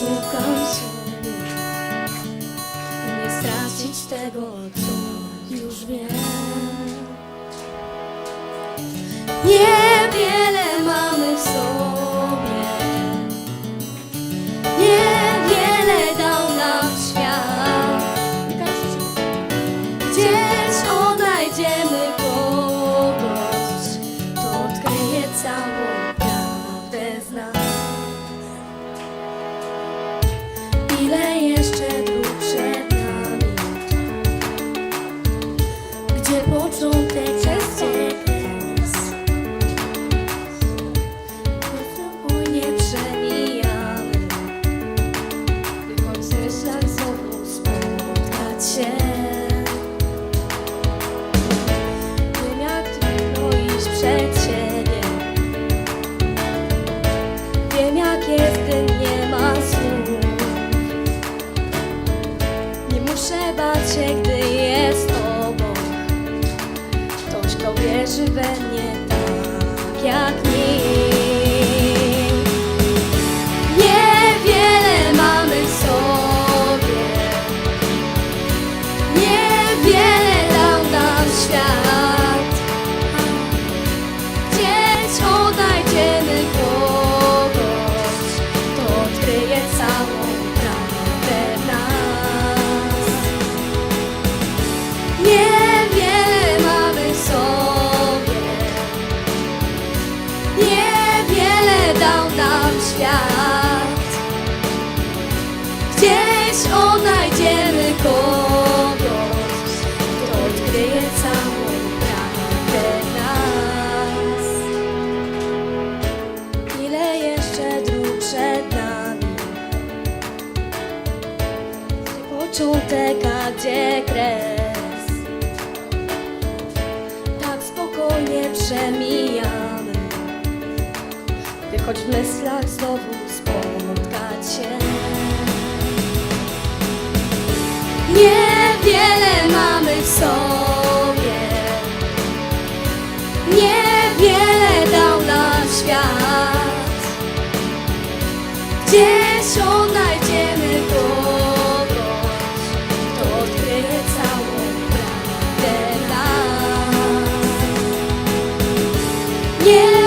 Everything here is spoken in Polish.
poszukam siebie Nie stracić tego, co już wiem. Niewiele mamy w sobie. Niewiele dał nam świat. Gdzieś odnajdziemy kogoś To odkryje całą prawdę z nas iść przed Wiem jak jest, gdy nie ma słów. Nie muszę bać się, gdy jest obok Ktoś, kto wierzy we mnie tak jak świat. Gdzieś odnajdziemy kogoś Kto odkryje całą prawdę nas. Ile jeszcze dróg przed nami? Gdzie a gdzie kres? Tak spokojnie przemijamy. By choć w myślach znowu spotkać się. Niewiele mamy w sobie, niewiele dał nam świat. Gdzieś odnajdziemy kogoś, kto odkryje całą prawdę nas. Nie